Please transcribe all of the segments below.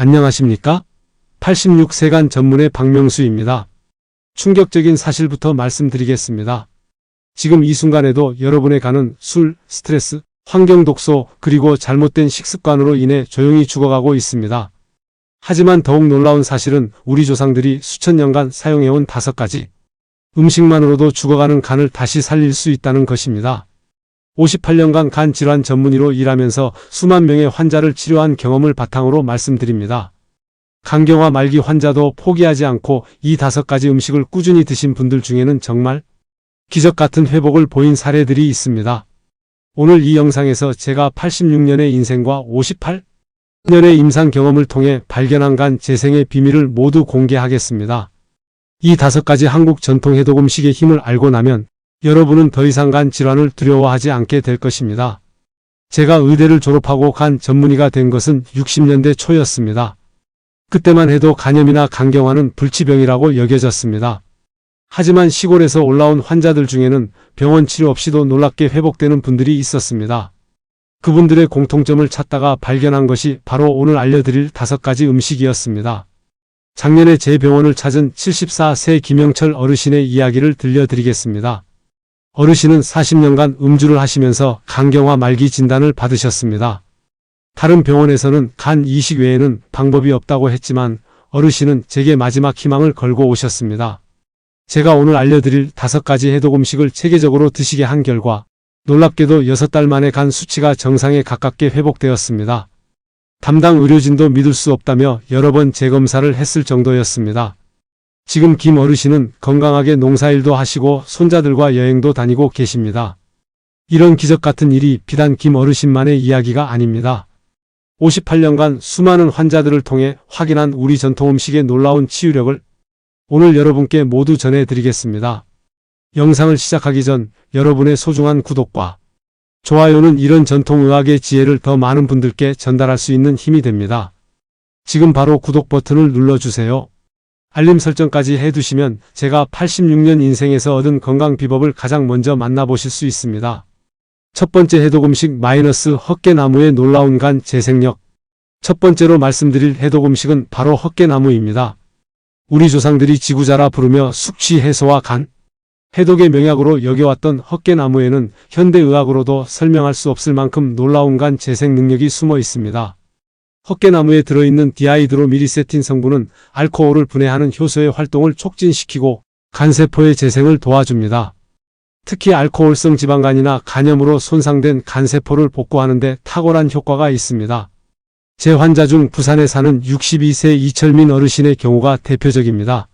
안녕하십니까? 86세간 전문의 박명수입니다. 충격적인 사실부터 말씀드리겠습니다. 지금 이 순간에도 여러분의 간은 술, 스트레스, 환경 독소, 그리고 잘못된 식습관으로 인해 조용히 죽어가고 있습니다. 하지만 더욱 놀라운 사실은 우리 조상들이 수천 년간 사용해온 다섯 가지 음식만으로도 죽어가는 간을 다시 살릴 수 있다는 것입니다. 58년간 간 질환 전문의로 일하면서 수만 명의 환자를 치료한 경험을 바탕으로 말씀드립니다. 간경화 말기 환자도 포기하지 않고 이 다섯 가지 음식을 꾸준히 드신 분들 중에는 정말 기적 같은 회복을 보인 사례들이 있습니다. 오늘 이 영상에서 제가 86년의 인생과 58년의 임상 경험을 통해 발견한 간 재생의 비밀을 모두 공개하겠습니다. 이 다섯 가지 한국 전통 해독 음식의 힘을 알고 나면 여러분은 더 이상 간 질환을 두려워하지 않게 될 것입니다. 제가 의대를 졸업하고 간 전문의가 된 것은 60년대 초였습니다. 그때만 해도 간염이나 간경화는 불치병이라고 여겨졌습니다. 하지만 시골에서 올라온 환자들 중에는 병원 치료 없이도 놀랍게 회복되는 분들이 있었습니다. 그분들의 공통점을 찾다가 발견한 것이 바로 오늘 알려드릴 다섯 가지 음식이었습니다. 작년에 제 병원을 찾은 74세 김영철 어르신의 이야기를 들려드리겠습니다. 어르신은 40년간 음주를 하시면서 간경화 말기 진단을 받으셨습니다. 다른 병원에서는 간 이식 외에는 방법이 없다고 했지만 어르신은 제게 마지막 희망을 걸고 오셨습니다. 제가 오늘 알려드릴 다섯 가지 해독 음식을 체계적으로 드시게 한 결과 놀랍게도 6달 만에 간 수치가 정상에 가깝게 회복되었습니다. 담당 의료진도 믿을 수 없다며 여러 번 재검사를 했을 정도였습니다. 지금 김 어르신은 건강하게 농사일도 하시고 손자들과 여행도 다니고 계십니다. 이런 기적 같은 일이 비단 김 어르신만의 이야기가 아닙니다. 58년간 수많은 환자들을 통해 확인한 우리 전통 음식의 놀라운 치유력을 오늘 여러분께 모두 전해드리겠습니다. 영상을 시작하기 전 여러분의 소중한 구독과 좋아요는 이런 전통의학의 지혜를 더 많은 분들께 전달할 수 있는 힘이 됩니다. 지금 바로 구독 버튼을 눌러주세요. 알림 설정까지 해두시면 제가 86년 인생에서 얻은 건강 비법을 가장 먼저 만나보실 수 있습니다. 첫 번째 해독 음식 마이너스 헛개나무의 놀라운 간 재생력. 첫 번째로 말씀드릴 해독 음식은 바로 헛개나무입니다. 우리 조상들이 지구자라 부르며 숙취 해소와 간, 해독의 명약으로 여겨왔던 헛개나무에는 현대의학으로도 설명할 수 없을 만큼 놀라운 간 재생 능력이 숨어 있습니다. 헛개나무에 들어있는 디아이드로미리세틴 성분은 알코올을 분해하는 효소의 활동을 촉진시키고 간세포의 재생을 도와줍니다. 특히 알코올성 지방간이나 간염으로 손상된 간세포를 복구하는 데 탁월한 효과가 있습니다. 제 환자 중 부산에 사는 62세 이철민 어르신의 경우가 대표적입니다.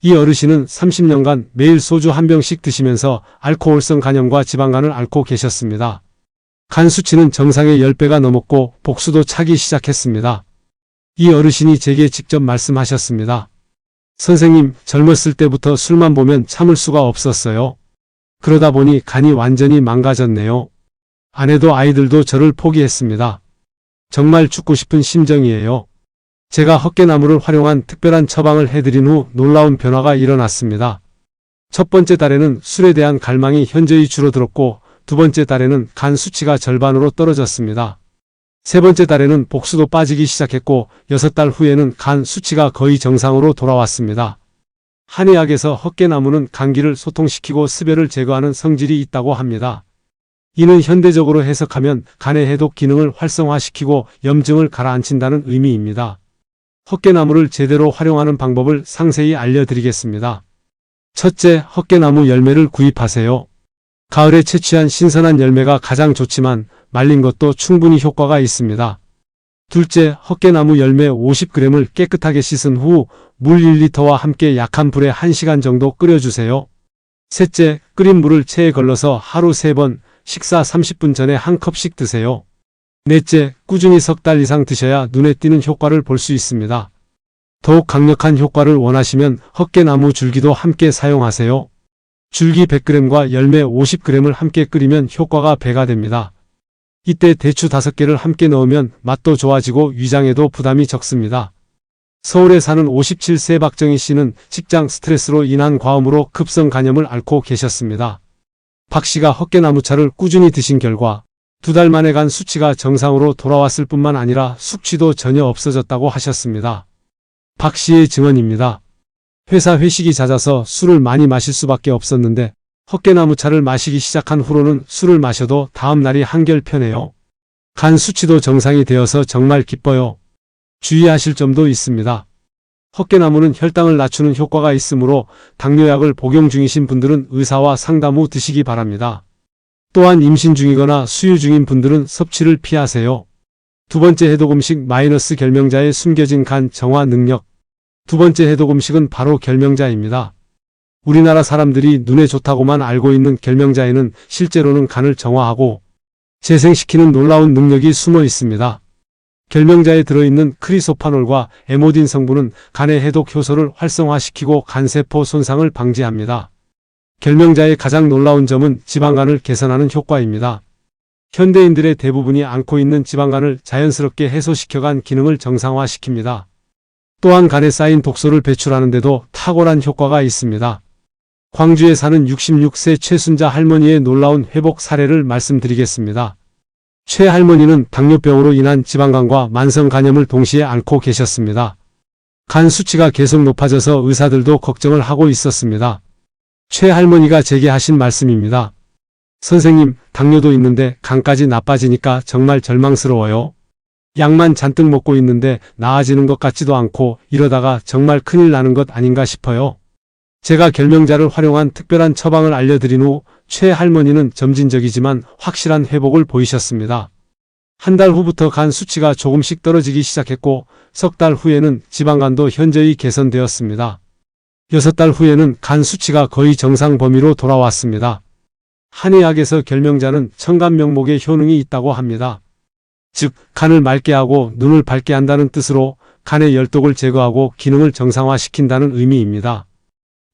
이 어르신은 30년간 매일 소주 한 병씩 드시면서 알코올성 간염과 지방간을 앓고 계셨습니다. 간 수치는 정상의 10배가 넘었고 복수도 차기 시작했습니다. 이 어르신이 제게 직접 말씀하셨습니다. 선생님, 젊었을 때부터 술만 보면 참을 수가 없었어요. 그러다 보니 간이 완전히 망가졌네요. 아내도 아이들도 저를 포기했습니다. 정말 죽고 싶은 심정이에요. 제가 헛개나무를 활용한 특별한 처방을 해드린 후 놀라운 변화가 일어났습니다. 첫 번째 달에는 술에 대한 갈망이 현저히 줄어들었고 두 번째 달에는 간 수치가 절반으로 떨어졌습니다. 세 번째 달에는 복수도 빠지기 시작했고 여섯 달 후에는 간 수치가 거의 정상으로 돌아왔습니다. 한의학에서 헛개나무는 감기를 소통시키고 습열을 제거하는 성질이 있다고 합니다. 이는 현대적으로 해석하면 간의 해독 기능을 활성화시키고 염증을 가라앉힌다는 의미입니다. 헛개나무를 제대로 활용하는 방법을 상세히 알려드리겠습니다. 첫째, 헛개나무 열매를 구입하세요. 가을에 채취한 신선한 열매가 가장 좋지만 말린 것도 충분히 효과가 있습니다. 둘째, 헛개나무 열매 50g을 깨끗하게 씻은 후 물 1리터와 함께 약한 불에 1시간 정도 끓여주세요. 셋째, 끓인 물을 체에 걸러서 하루 3번, 식사 30분 전에 한 컵씩 드세요. 넷째, 꾸준히 석 달 이상 드셔야 눈에 띄는 효과를 볼 수 있습니다. 더욱 강력한 효과를 원하시면 헛개나무 줄기도 함께 사용하세요. 줄기 100g과 열매 50g을 함께 끓이면 효과가 배가 됩니다. 이때 대추 5개를 함께 넣으면 맛도 좋아지고 위장에도 부담이 적습니다. 서울에 사는 57세 박정희 씨는 직장 스트레스로 인한 과음으로 급성 간염을 앓고 계셨습니다. 박 씨가 헛개나무차를 꾸준히 드신 결과 두 달 만에 간 수치가 정상으로 돌아왔을 뿐만 아니라 숙취도 전혀 없어졌다고 하셨습니다. 박 씨의 증언입니다. 회사 회식이 잦아서 술을 많이 마실 수밖에 없었는데 헛개나무 차를 마시기 시작한 후로는 술을 마셔도 다음 날이 한결 편해요. 간 수치도 정상이 되어서 정말 기뻐요. 주의하실 점도 있습니다. 헛개나무는 혈당을 낮추는 효과가 있으므로 당뇨약을 복용 중이신 분들은 의사와 상담 후 드시기 바랍니다. 또한 임신 중이거나 수유 중인 분들은 섭취를 피하세요. 두 번째 해독 음식 마이너스 결명자의 숨겨진 간 정화 능력. 두 번째 해독 음식은 바로 결명자입니다. 우리나라 사람들이 눈에 좋다고만 알고 있는 결명자에는 실제로는 간을 정화하고 재생시키는 놀라운 능력이 숨어 있습니다. 결명자에 들어있는 크리소파놀과 에모딘 성분은 간의 해독 효소를 활성화시키고 간세포 손상을 방지합니다. 결명자의 가장 놀라운 점은 지방간을 개선하는 효과입니다. 현대인들의 대부분이 앓고 있는 지방간을 자연스럽게 해소시켜간 기능을 정상화시킵니다. 또한 간에 쌓인 독소를 배출하는 데도 탁월한 효과가 있습니다. 광주에 사는 66세 최순자 할머니의 놀라운 회복 사례를 말씀드리겠습니다. 최 할머니는 당뇨병으로 인한 지방간과 만성 간염을 동시에 앓고 계셨습니다. 간 수치가 계속 높아져서 의사들도 걱정을 하고 있었습니다. 최 할머니가 제게 하신 말씀입니다. 선생님, 당뇨도 있는데 간까지 나빠지니까 정말 절망스러워요. 약만 잔뜩 먹고 있는데 나아지는 것 같지도 않고 이러다가 정말 큰일 나는 것 아닌가 싶어요. 제가 결명자를 활용한 특별한 처방을 알려드린 후 최 할머니는 점진적이지만 확실한 회복을 보이셨습니다. 한 달 후부터 간 수치가 조금씩 떨어지기 시작했고 석 달 후에는 지방간도 현저히 개선되었습니다. 여섯 달 후에는 간 수치가 거의 정상 범위로 돌아왔습니다. 한의학에서 결명자는 천간 명목의 효능이 있다고 합니다. 즉, 간을 맑게 하고 눈을 밝게 한다는 뜻으로 간의 열독을 제거하고 기능을 정상화시킨다는 의미입니다.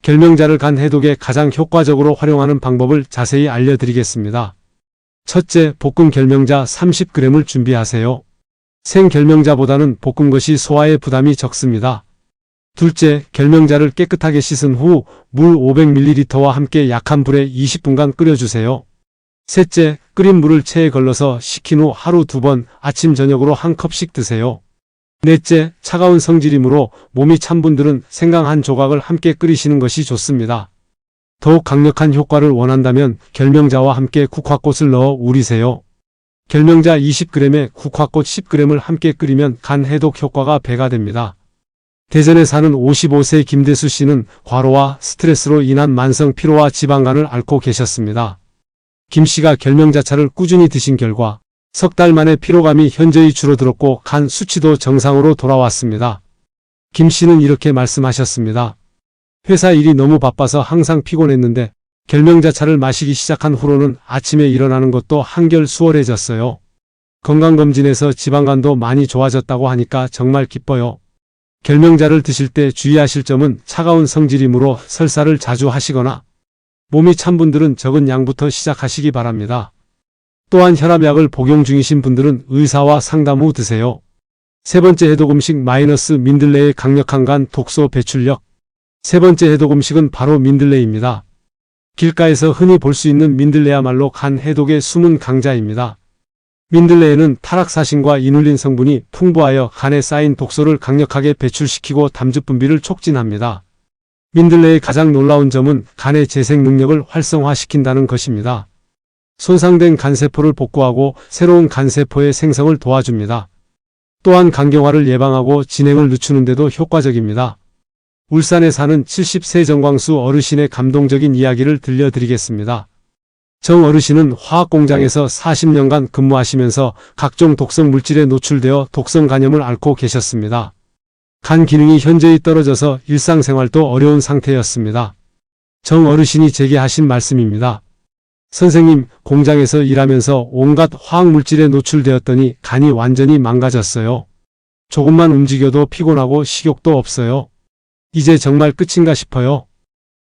결명자를 간 해독에 가장 효과적으로 활용하는 방법을 자세히 알려드리겠습니다. 첫째, 볶음 결명자 30g을 준비하세요. 생 결명자보다는 볶은 것이 소화에 부담이 적습니다. 둘째, 결명자를 깨끗하게 씻은 후 물 500ml와 함께 약한 불에 20분간 끓여주세요. 셋째, 끓인 물을 체에 걸러서 식힌 후 하루 두 번 아침 저녁으로 한 컵씩 드세요. 넷째, 차가운 성질이므로 몸이 찬 분들은 생강 한 조각을 함께 끓이시는 것이 좋습니다. 더욱 강력한 효과를 원한다면 결명자와 함께 국화꽃을 넣어 우리세요. 결명자 20g에 국화꽃 10g을 함께 끓이면 간 해독 효과가 배가 됩니다. 대전에 사는 55세 김대수 씨는 과로와 스트레스로 인한 만성 피로와 지방간을 앓고 계셨습니다. 김 씨가 결명자차를 꾸준히 드신 결과 석 달 만에 피로감이 현저히 줄어들었고 간 수치도 정상으로 돌아왔습니다. 김 씨는 이렇게 말씀하셨습니다. 회사 일이 너무 바빠서 항상 피곤했는데 결명자차를 마시기 시작한 후로는 아침에 일어나는 것도 한결 수월해졌어요. 건강검진에서 지방간도 많이 좋아졌다고 하니까 정말 기뻐요. 결명자를 드실 때 주의하실 점은 차가운 성질이므로 설사를 자주 하시거나 몸이 찬 분들은 적은 양부터 시작하시기 바랍니다. 또한 혈압약을 복용 중이신 분들은 의사와 상담 후 드세요. 세 번째 해독 음식 마이너스 민들레의 강력한 간 독소 배출력. 세 번째 해독 음식은 바로 민들레입니다. 길가에서 흔히 볼 수 있는 민들레야말로 간 해독의 숨은 강자입니다. 민들레에는 타락사신과 이눌린 성분이 풍부하여 간에 쌓인 독소를 강력하게 배출시키고 담즙 분비를 촉진합니다. 민들레의 가장 놀라운 점은 간의 재생 능력을 활성화시킨다는 것입니다. 손상된 간세포를 복구하고 새로운 간세포의 생성을 도와줍니다. 또한 간경화를 예방하고 진행을 늦추는 데도 효과적입니다. 울산에 사는 70세 정광수 어르신의 감동적인 이야기를 들려드리겠습니다. 정 어르신은 화학공장에서 40년간 근무하시면서 각종 독성 물질에 노출되어 독성 간염을 앓고 계셨습니다. 간 기능이 현저히 떨어져서 일상생활도 어려운 상태였습니다. 정 어르신이 제게 하신 말씀입니다. 선생님, 공장에서 일하면서 온갖 화학물질에 노출되었더니 간이 완전히 망가졌어요. 조금만 움직여도 피곤하고 식욕도 없어요. 이제 정말 끝인가 싶어요.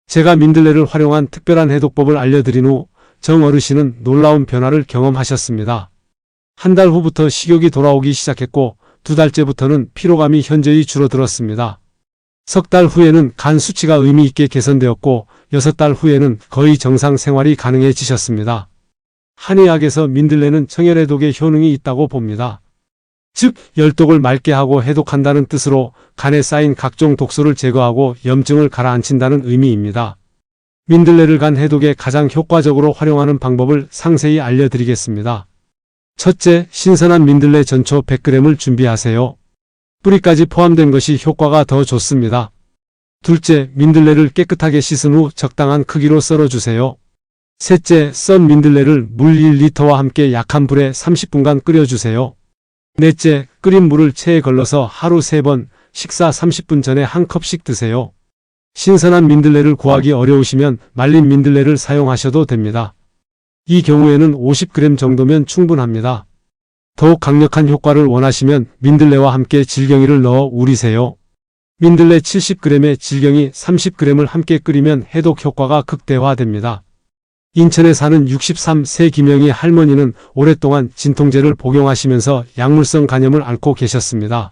제가 민들레를 활용한 특별한 해독법을 알려드린 후 정 어르신은 놀라운 변화를 경험하셨습니다. 한 달 후부터 식욕이 돌아오기 시작했고 두 달째부터는 피로감이 현저히 줄어들었습니다. 석 달 후에는 간 수치가 의미 있게 개선되었고 여섯 달 후에는 거의 정상 생활이 가능해지셨습니다. 한의학에서 민들레는 청열해독의 효능이 있다고 봅니다. 즉, 열독을 맑게 하고 해독한다는 뜻으로 간에 쌓인 각종 독소를 제거하고 염증을 가라앉힌다는 의미입니다. 민들레를 간 해독에 가장 효과적으로 활용하는 방법을 상세히 알려드리겠습니다. 첫째, 신선한 민들레 전초 100g을 준비하세요. 뿌리까지 포함된 것이 효과가 더 좋습니다. 둘째, 민들레를 깨끗하게 씻은 후 적당한 크기로 썰어주세요. 셋째, 썬 민들레를 물 1리터와 함께 약한 불에 30분간 끓여주세요. 넷째, 끓인 물을 체에 걸러서 하루 3번, 식사 30분 전에 한 컵씩 드세요. 신선한 민들레를 구하기 어려우시면 말린 민들레를 사용하셔도 됩니다. 이 경우에는 50g 정도면 충분합니다. 더욱 강력한 효과를 원하시면 민들레와 함께 질경이를 넣어 우리세요. 민들레 70g에 질경이 30g을 함께 끓이면 해독 효과가 극대화됩니다. 인천에 사는 63세 김영희 할머니는 오랫동안 진통제를 복용하시면서 약물성 간염을 앓고 계셨습니다.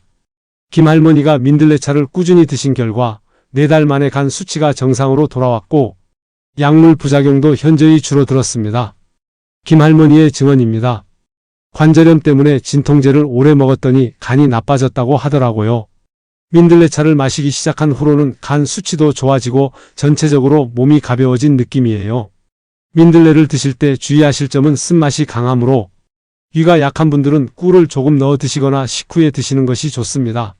김 할머니가 민들레차를 꾸준히 드신 결과 4달 만에 간 수치가 정상으로 돌아왔고 약물 부작용도 현저히 줄어들었습니다. 김 할머니의 증언입니다. 관절염 때문에 진통제를 오래 먹었더니 간이 나빠졌다고 하더라고요. 민들레차를 마시기 시작한 후로는 간 수치도 좋아지고 전체적으로 몸이 가벼워진 느낌이에요. 민들레를 드실 때 주의하실 점은 쓴맛이 강하므로 위가 약한 분들은 꿀을 조금 넣어 드시거나 식후에 드시는 것이 좋습니다.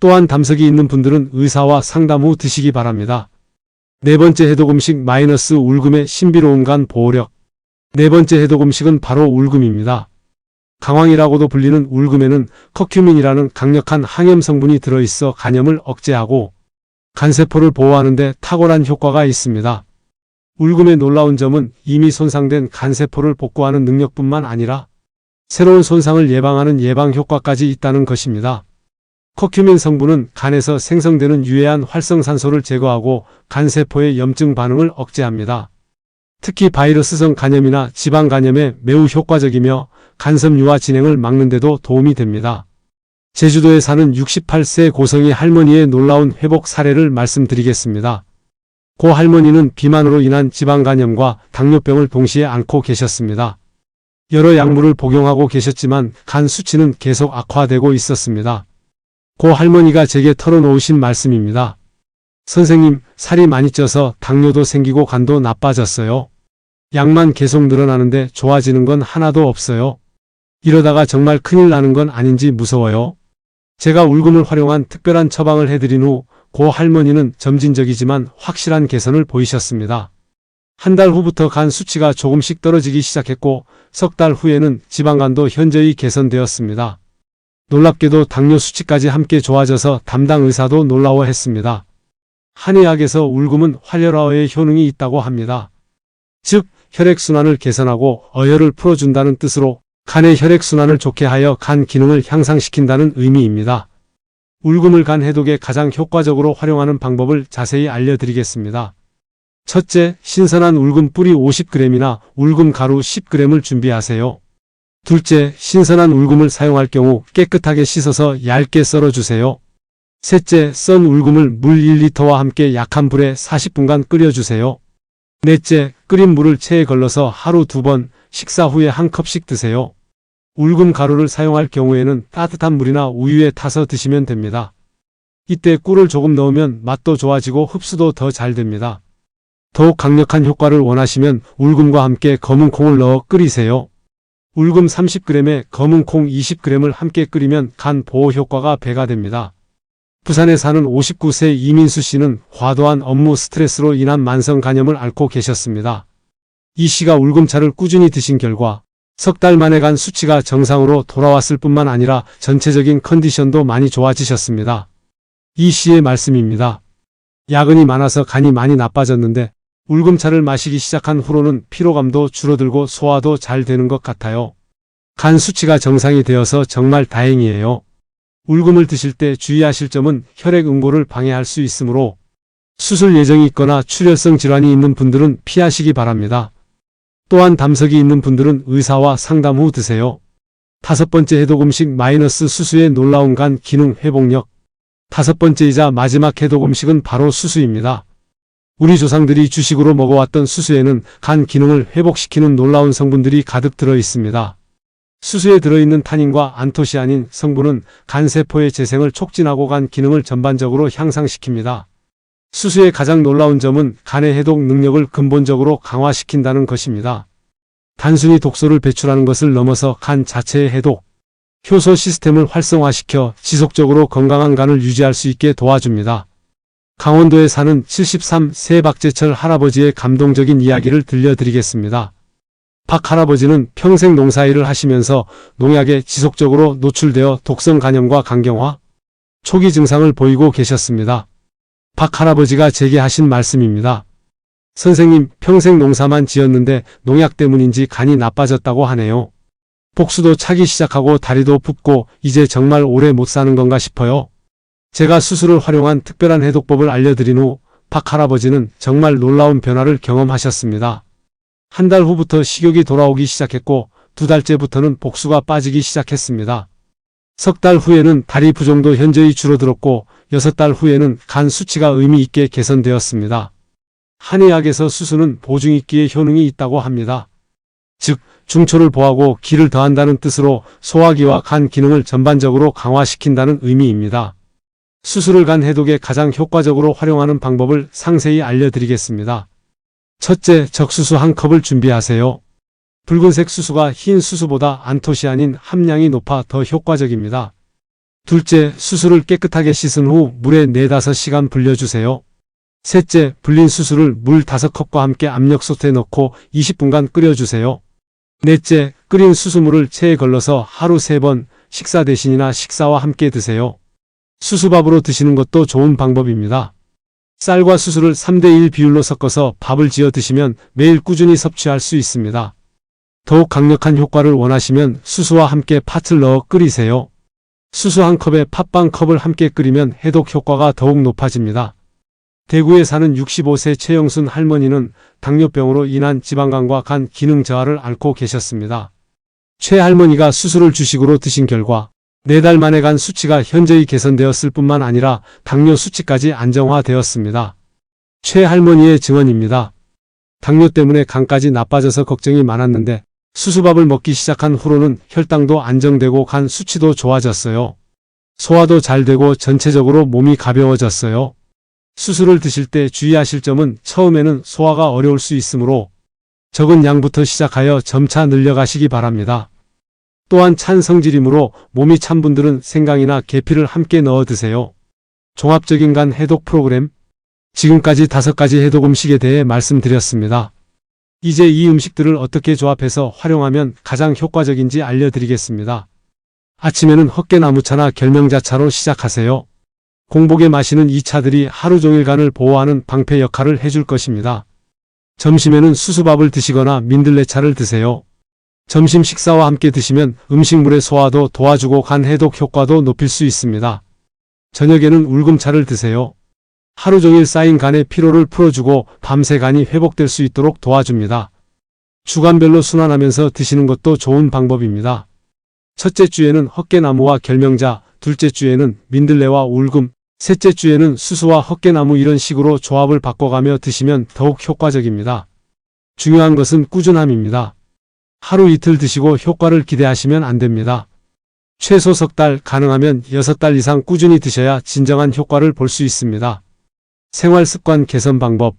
또한 담석이 있는 분들은 의사와 상담 후 드시기 바랍니다. 네 번째 해독 음식 마이너스 울금의 신비로운 간 보호력. 네 번째 해독 음식은 바로 울금입니다. 강황이라고도 불리는 울금에는 커큐민이라는 강력한 항염 성분이 들어있어 간염을 억제하고 간세포를 보호하는 데 탁월한 효과가 있습니다. 울금의 놀라운 점은 이미 손상된 간세포를 복구하는 능력뿐만 아니라 새로운 손상을 예방하는 예방 효과까지 있다는 것입니다. 커큐민 성분은 간에서 생성되는 유해한 활성산소를 제거하고 간세포의 염증 반응을 억제합니다. 특히 바이러스성 간염이나 지방 간염에 매우 효과적이며 간섬유화 진행을 막는 데도 도움이 됩니다. 제주도에 사는 68세 고성이 할머니의 놀라운 회복 사례를 말씀드리겠습니다. 고 할머니는 비만으로 인한 지방 간염과 당뇨병을 동시에 앓고 계셨습니다. 여러 약물을 복용하고 계셨지만 간 수치는 계속 악화되고 있었습니다. 고 할머니가 제게 털어놓으신 말씀입니다. 선생님, 살이 많이 쪄서 당뇨도 생기고 간도 나빠졌어요. 약만 계속 늘어나는데 좋아지는 건 하나도 없어요. 이러다가 정말 큰일 나는 건 아닌지 무서워요. 제가 울금을 활용한 특별한 처방을 해드린 후 고 할머니는 점진적이지만 확실한 개선을 보이셨습니다. 한 달 후부터 간 수치가 조금씩 떨어지기 시작했고 석 달 후에는 지방간도 현저히 개선되었습니다. 놀랍게도 당뇨 수치까지 함께 좋아져서 담당 의사도 놀라워했습니다. 한의학에서 울금은 활혈화의 효능이 있다고 합니다. 즉, 혈액순환을 개선하고 어혈을 풀어준다는 뜻으로 간의 혈액순환을 좋게 하여 간 기능을 향상시킨다는 의미입니다. 울금을 간 해독에 가장 효과적으로 활용하는 방법을 자세히 알려드리겠습니다. 첫째, 신선한 울금 뿌리 50g이나 울금 가루 10g을 준비하세요. 둘째, 신선한 울금을 사용할 경우 깨끗하게 씻어서 얇게 썰어주세요. 셋째, 썬 울금을 물 1리터와 함께 약한 불에 40분간 끓여주세요. 넷째, 끓인 물을 체에 걸러서 하루 두 번, 식사 후에 한 컵씩 드세요. 울금 가루를 사용할 경우에는 따뜻한 물이나 우유에 타서 드시면 됩니다. 이때 꿀을 조금 넣으면 맛도 좋아지고 흡수도 더 잘 됩니다. 더욱 강력한 효과를 원하시면 울금과 함께 검은 콩을 넣어 끓이세요. 울금 30g에 검은 콩 20g을 함께 끓이면 간 보호 효과가 배가 됩니다. 부산에 사는 59세 이민수 씨는 과도한 업무 스트레스로 인한 만성 간염을 앓고 계셨습니다. 이 씨가 울금차를 꾸준히 드신 결과 석 달 만에 간 수치가 정상으로 돌아왔을 뿐만 아니라 전체적인 컨디션도 많이 좋아지셨습니다. 이 씨의 말씀입니다. 야근이 많아서 간이 많이 나빠졌는데 울금차를 마시기 시작한 후로는 피로감도 줄어들고 소화도 잘 되는 것 같아요. 간 수치가 정상이 되어서 정말 다행이에요. 울금을 드실 때 주의하실 점은 혈액 응고를 방해할 수 있으므로 수술 예정이 있거나 출혈성 질환이 있는 분들은 피하시기 바랍니다. 또한 담석이 있는 분들은 의사와 상담 후 드세요. 다섯 번째 해독 음식 마이너스 수수의 놀라운 간 기능 회복력. 다섯 번째이자 마지막 해독 음식은 바로 수수입니다. 우리 조상들이 주식으로 먹어왔던 수수에는 간 기능을 회복시키는 놀라운 성분들이 가득 들어 있습니다. 수수에 들어있는 타닌과 안토시아닌 성분은 간세포의 재생을 촉진하고 간 기능을 전반적으로 향상시킵니다. 수수의 가장 놀라운 점은 간의 해독 능력을 근본적으로 강화시킨다는 것입니다. 단순히 독소를 배출하는 것을 넘어서 간 자체의 해독, 효소 시스템을 활성화시켜 지속적으로 건강한 간을 유지할 수 있게 도와줍니다. 강원도에 사는 73세 박재철 할아버지의 감동적인 이야기를 들려드리겠습니다. 박 할아버지는 평생 농사일을 하시면서 농약에 지속적으로 노출되어 독성 간염과 간경화, 초기 증상을 보이고 계셨습니다. 박 할아버지가 제게 하신 말씀입니다. 선생님, 평생 농사만 지었는데 농약 때문인지 간이 나빠졌다고 하네요. 복수도 차기 시작하고 다리도 붓고 이제 정말 오래 못 사는 건가 싶어요. 제가 수술을 활용한 특별한 해독법을 알려드린 후 박 할아버지는 정말 놀라운 변화를 경험하셨습니다. 한 달 후부터 식욕이 돌아오기 시작했고 두 달째부터는 복수가 빠지기 시작했습니다. 석 달 후에는 다리 부종도 현저히 줄어들었고 여섯 달 후에는 간 수치가 의미 있게 개선되었습니다. 한의학에서 수수는 보증익기의 효능이 있다고 합니다. 즉, 중초를 보하고 기를 더한다는 뜻으로 소화기와 간 기능을 전반적으로 강화시킨다는 의미입니다. 수술을 간 해독에 가장 효과적으로 활용하는 방법을 상세히 알려드리겠습니다. 첫째, 적수수 한 컵을 준비하세요. 붉은색 수수가 흰 수수보다 안토시아닌 함량이 높아 더 효과적입니다. 둘째, 수수를 깨끗하게 씻은 후 물에 4, 5시간 불려주세요. 셋째, 불린 수수를 물 5컵과 함께 압력솥에 넣고 20분간 끓여주세요. 넷째, 끓인 수수물을 체에 걸러서 하루 3번 식사 대신이나 식사와 함께 드세요. 수수밥으로 드시는 것도 좋은 방법입니다. 쌀과 수수를 3대1 비율로 섞어서 밥을 지어 드시면 매일 꾸준히 섭취할 수 있습니다. 더욱 강력한 효과를 원하시면 수수와 함께 팥을 넣어 끓이세요. 수수 한 컵에 팥반 컵을 함께 끓이면 해독 효과가 더욱 높아집니다. 대구에 사는 65세 최영순 할머니는 당뇨병으로 인한 지방간과 간 기능 저하를 앓고 계셨습니다. 최 할머니가 수술을 주식으로 드신 결과 4달 만에 간 수치가 현저히 개선되었을 뿐만 아니라 당뇨 수치까지 안정화되었습니다. 최 할머니의 증언입니다. 당뇨 때문에 간까지 나빠져서 걱정이 많았는데 수수밥을 먹기 시작한 후로는 혈당도 안정되고 간 수치도 좋아졌어요. 소화도 잘 되고 전체적으로 몸이 가벼워졌어요. 수술을 드실 때 주의하실 점은 처음에는 소화가 어려울 수 있으므로 적은 양부터 시작하여 점차 늘려가시기 바랍니다. 또한 찬 성질이므로 몸이 찬 분들은 생강이나 계피를 함께 넣어 드세요. 종합적인 간 해독 프로그램 지금까지 다섯 가지 해독 음식에 대해 말씀드렸습니다. 이제 이 음식들을 어떻게 조합해서 활용하면 가장 효과적인지 알려드리겠습니다. 아침에는 헛개나무차나 결명자차로 시작하세요. 공복에 마시는 이 차들이 하루 종일 간을 보호하는 방패 역할을 해줄 것입니다. 점심에는 수수밥을 드시거나 민들레차를 드세요. 점심 식사와 함께 드시면 음식물의 소화도 도와주고 간 해독 효과도 높일 수 있습니다. 저녁에는 울금차를 드세요. 하루 종일 쌓인 간의 피로를 풀어주고 밤새 간이 회복될 수 있도록 도와줍니다. 주간별로 순환하면서 드시는 것도 좋은 방법입니다. 첫째 주에는 헛개나무와 결명자, 둘째 주에는 민들레와 울금, 셋째 주에는 수수와 헛개나무 이런 식으로 조합을 바꿔가며 드시면 더욱 효과적입니다. 중요한 것은 꾸준함입니다. 하루 이틀 드시고 효과를 기대하시면 안 됩니다. 최소 석 달, 가능하면 여섯 달 이상 꾸준히 드셔야 진정한 효과를 볼 수 있습니다. 생활 습관 개선 방법.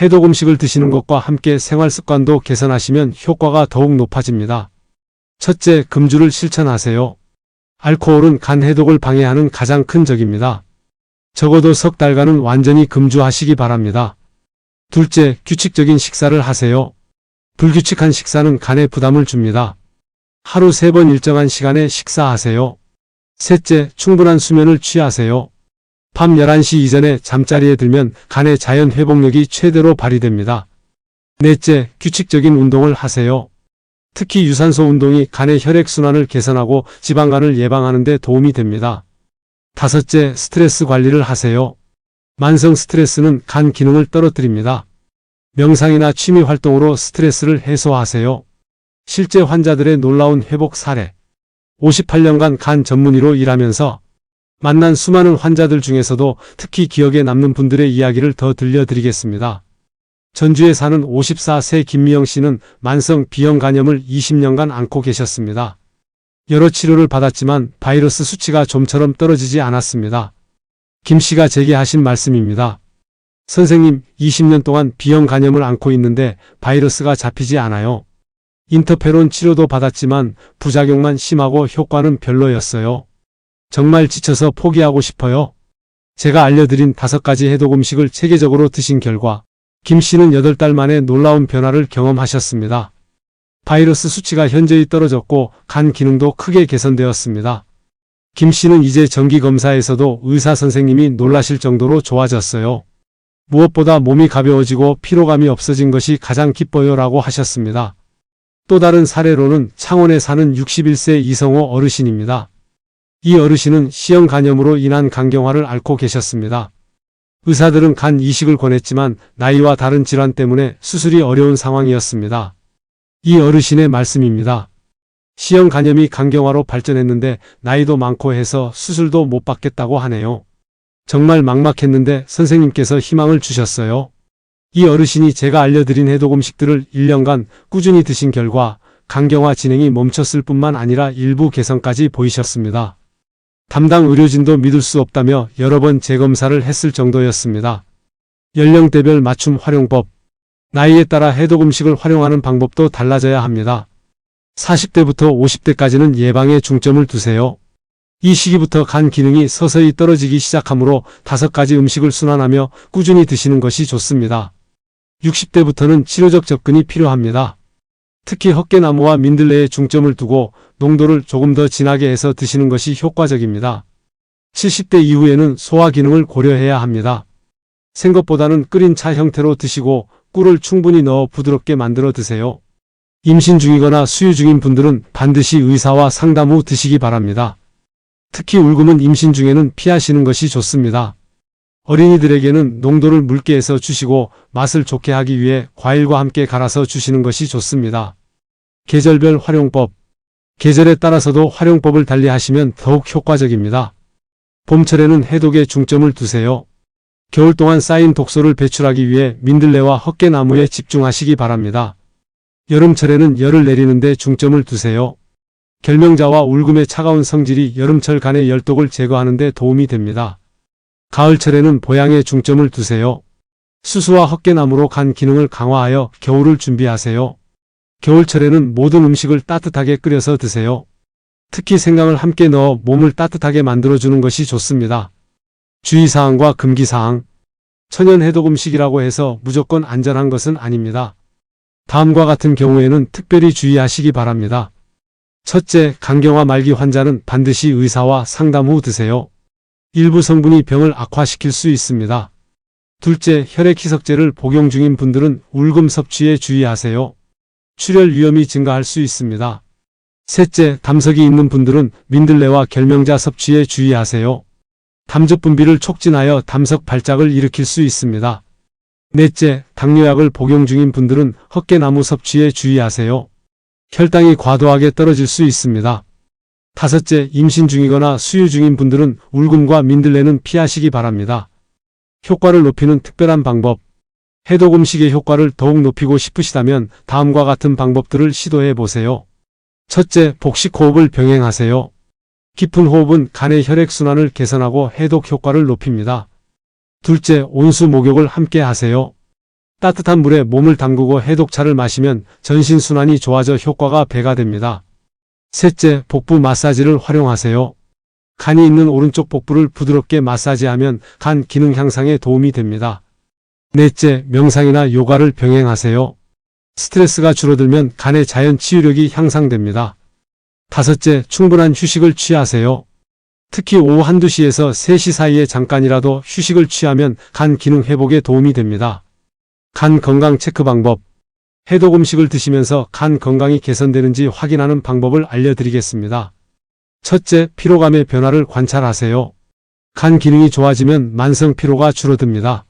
해독 음식을 드시는 것과 함께 생활 습관도 개선하시면 효과가 더욱 높아집니다. 첫째, 금주를 실천하세요. 알코올은 간 해독을 방해하는 가장 큰 적입니다. 적어도 석 달간은 완전히 금주하시기 바랍니다. 둘째, 규칙적인 식사를 하세요. 불규칙한 식사는 간에 부담을 줍니다. 하루 세번 일정한 시간에 식사하세요. 셋째, 충분한 수면을 취하세요. 밤 11시 이전에 잠자리에 들면 간의 자연 회복력이 최대로 발휘됩니다. 넷째, 규칙적인 운동을 하세요. 특히 유산소 운동이 간의 혈액순환을 개선하고 지방간을 예방하는 데 도움이 됩니다. 다섯째, 스트레스 관리를 하세요. 만성 스트레스는 간 기능을 떨어뜨립니다. 명상이나 취미 활동으로 스트레스를 해소하세요. 실제 환자들의 놀라운 회복 사례. 58년간 간 전문의로 일하면서 만난 수많은 환자들 중에서도 특히 기억에 남는 분들의 이야기를 더 들려드리겠습니다. 전주에 사는 54세 김미영 씨는 만성 비형 간염을 20년간 앓고 계셨습니다. 여러 치료를 받았지만 바이러스 수치가 좀처럼 떨어지지 않았습니다. 김 씨가 제게 하신 말씀입니다. 선생님, 20년 동안 비형 간염을 앓고 있는데 바이러스가 잡히지 않아요. 인터페론 치료도 받았지만 부작용만 심하고 효과는 별로였어요. 정말 지쳐서 포기하고 싶어요. 제가 알려드린 다섯 가지 해독 음식을 체계적으로 드신 결과 김 씨는 8달 만에 놀라운 변화를 경험하셨습니다. 바이러스 수치가 현저히 떨어졌고 간 기능도 크게 개선되었습니다. 김 씨는 이제 정기 검사에서도 의사 선생님이 놀라실 정도로 좋아졌어요. 무엇보다 몸이 가벼워지고 피로감이 없어진 것이 가장 기뻐요 라고 하셨습니다. 또 다른 사례로는 창원에 사는 61세 이성호 어르신입니다. 이 어르신은 시형 간염으로 인한 간경화를 앓고 계셨습니다. 의사들은 간 이식을 권했지만 나이와 다른 질환 때문에 수술이 어려운 상황이었습니다. 이 어르신의 말씀입니다. 시형 간염이 간경화로 발전했는데 나이도 많고 해서 수술도 못 받겠다고 하네요. 정말 막막했는데 선생님께서 희망을 주셨어요. 이 어르신이 제가 알려드린 해독 음식들을 1년간 꾸준히 드신 결과 간경화 진행이 멈췄을 뿐만 아니라 일부 개선까지 보이셨습니다. 담당 의료진도 믿을 수 없다며 여러 번 재검사를 했을 정도였습니다. 연령대별 맞춤 활용법, 나이에 따라 해독 음식을 활용하는 방법도 달라져야 합니다. 40대부터 50대까지는 예방에 중점을 두세요. 이 시기부터 간 기능이 서서히 떨어지기 시작하므로 다섯 가지 음식을 순환하며 꾸준히 드시는 것이 좋습니다. 60대부터는 치료적 접근이 필요합니다. 특히 헛개나무와 민들레에 중점을 두고 농도를 조금 더 진하게 해서 드시는 것이 효과적입니다. 70대 이후에는 소화 기능을 고려해야 합니다. 생것보다는 끓인 차 형태로 드시고 꿀을 충분히 넣어 부드럽게 만들어 드세요. 임신 중이거나 수유 중인 분들은 반드시 의사와 상담 후 드시기 바랍니다. 특히 울금은 임신 중에는 피하시는 것이 좋습니다. 어린이들에게는 농도를 묽게 해서 주시고 맛을 좋게 하기 위해 과일과 함께 갈아서 주시는 것이 좋습니다. 계절별 활용법. 계절에 따라서도 활용법을 달리 하시면 더욱 효과적입니다. 봄철에는 해독에 중점을 두세요. 겨울 동안 쌓인 독소를 배출하기 위해 민들레와 헛개나무에 집중하시기 바랍니다. 여름철에는 열을 내리는데 중점을 두세요. 결명자와 울금의 차가운 성질이 여름철 간의 열독을 제거하는 데 도움이 됩니다. 가을철에는 보양에 중점을 두세요. 수수와 헛개나무로 간 기능을 강화하여 겨울을 준비하세요. 겨울철에는 모든 음식을 따뜻하게 끓여서 드세요. 특히 생강을 함께 넣어 몸을 따뜻하게 만들어주는 것이 좋습니다. 주의사항과 금기사항. 천연 해독 음식이라고 해서 무조건 안전한 것은 아닙니다. 다음과 같은 경우에는 특별히 주의하시기 바랍니다. 첫째, 간경화 말기 환자는 반드시 의사와 상담 후 드세요. 일부 성분이 병을 악화시킬 수 있습니다. 둘째, 혈액 희석제를 복용 중인 분들은 울금 섭취에 주의하세요. 출혈 위험이 증가할 수 있습니다. 셋째, 담석이 있는 분들은 민들레와 결명자 섭취에 주의하세요. 담즙 분비를 촉진하여 담석 발작을 일으킬 수 있습니다. 넷째, 당뇨약을 복용 중인 분들은 헛개나무 섭취에 주의하세요. 혈당이 과도하게 떨어질 수 있습니다. 다섯째, 임신 중이거나 수유 중인 분들은 울금과 민들레는 피하시기 바랍니다. 효과를 높이는 특별한 방법. 해독 음식의 효과를 더욱 높이고 싶으시다면 다음과 같은 방법들을 시도해 보세요. 첫째, 복식 호흡을 병행하세요. 깊은 호흡은 간의 혈액순환을 개선하고 해독 효과를 높입니다. 둘째, 온수 목욕을 함께 하세요. 따뜻한 물에 몸을 담그고 해독차를 마시면 전신순환이 좋아져 효과가 배가 됩니다. 셋째, 복부 마사지를 활용하세요. 간이 있는 오른쪽 복부를 부드럽게 마사지하면 간 기능 향상에 도움이 됩니다. 넷째, 명상이나 요가를 병행하세요. 스트레스가 줄어들면 간의 자연 치유력이 향상됩니다. 다섯째, 충분한 휴식을 취하세요. 특히 오후 한두 시에서 3시 사이에 잠깐이라도 휴식을 취하면 간 기능 회복에 도움이 됩니다. 간 건강 체크 방법. 해독 음식을 드시면서 간 건강이 개선되는지 확인하는 방법을 알려드리겠습니다. 첫째, 피로감의 변화를 관찰하세요. 간 기능이 좋아지면 만성 피로가 줄어듭니다.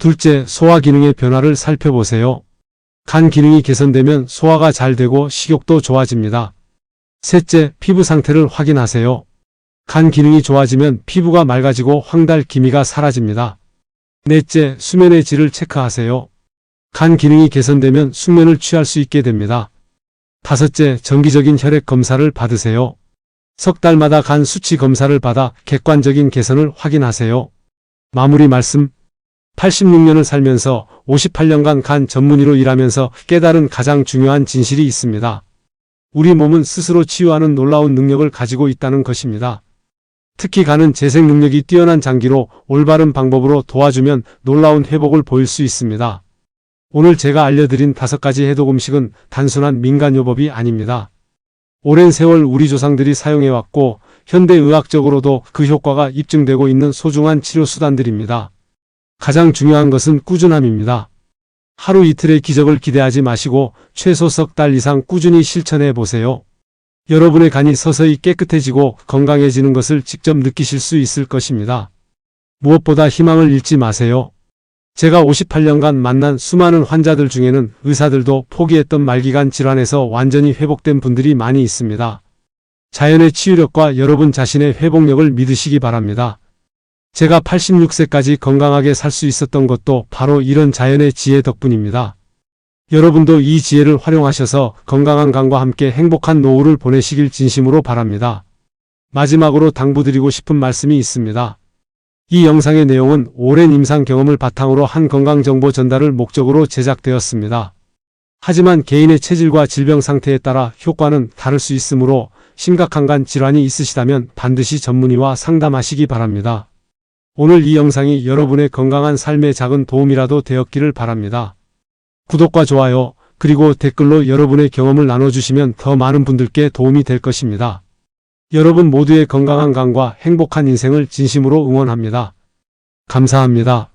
둘째, 소화 기능의 변화를 살펴보세요. 간 기능이 개선되면 소화가 잘 되고 식욕도 좋아집니다. 셋째, 피부 상태를 확인하세요. 간 기능이 좋아지면 피부가 맑아지고 황달 기미가 사라집니다. 넷째, 수면의 질을 체크하세요. 간 기능이 개선되면 숙면을 취할 수 있게 됩니다. 다섯째, 정기적인 혈액 검사를 받으세요. 석 달마다 간 수치 검사를 받아 객관적인 개선을 확인하세요. 마무리 말씀. 86년을 살면서 58년간 간 전문의로 일하면서 깨달은 가장 중요한 진실이 있습니다. 우리 몸은 스스로 치유하는 놀라운 능력을 가지고 있다는 것입니다. 특히 간은 재생 능력이 뛰어난 장기로 올바른 방법으로 도와주면 놀라운 회복을 보일 수 있습니다. 오늘 제가 알려드린 다섯 가지 해독 음식은 단순한 민간요법이 아닙니다. 오랜 세월 우리 조상들이 사용해왔고 현대의학적으로도 그 효과가 입증되고 있는 소중한 치료 수단들입니다. 가장 중요한 것은 꾸준함입니다. 하루 이틀의 기적을 기대하지 마시고 최소 석 달 이상 꾸준히 실천해 보세요. 여러분의 간이 서서히 깨끗해지고 건강해지는 것을 직접 느끼실 수 있을 것입니다. 무엇보다 희망을 잃지 마세요. 제가 58년간 만난 수많은 환자들 중에는 의사들도 포기했던 말기간 질환에서 완전히 회복된 분들이 많이 있습니다. 자연의 치유력과 여러분 자신의 회복력을 믿으시기 바랍니다. 제가 86세까지 건강하게 살 수 있었던 것도 바로 이런 자연의 지혜 덕분입니다. 여러분도 이 지혜를 활용하셔서 건강한 간과 함께 행복한 노후를 보내시길 진심으로 바랍니다. 마지막으로 당부드리고 싶은 말씀이 있습니다. 이 영상의 내용은 오랜 임상 경험을 바탕으로 한 건강정보 전달을 목적으로 제작되었습니다. 하지만 개인의 체질과 질병 상태에 따라 효과는 다를 수 있으므로 심각한 간 질환이 있으시다면 반드시 전문의와 상담하시기 바랍니다. 오늘 이 영상이 여러분의 건강한 삶에 작은 도움이라도 되었기를 바랍니다. 구독과 좋아요, 그리고 댓글로 여러분의 경험을 나눠주시면 더 많은 분들께 도움이 될 것입니다. 여러분 모두의 건강한 간과 행복한 인생을 진심으로 응원합니다. 감사합니다.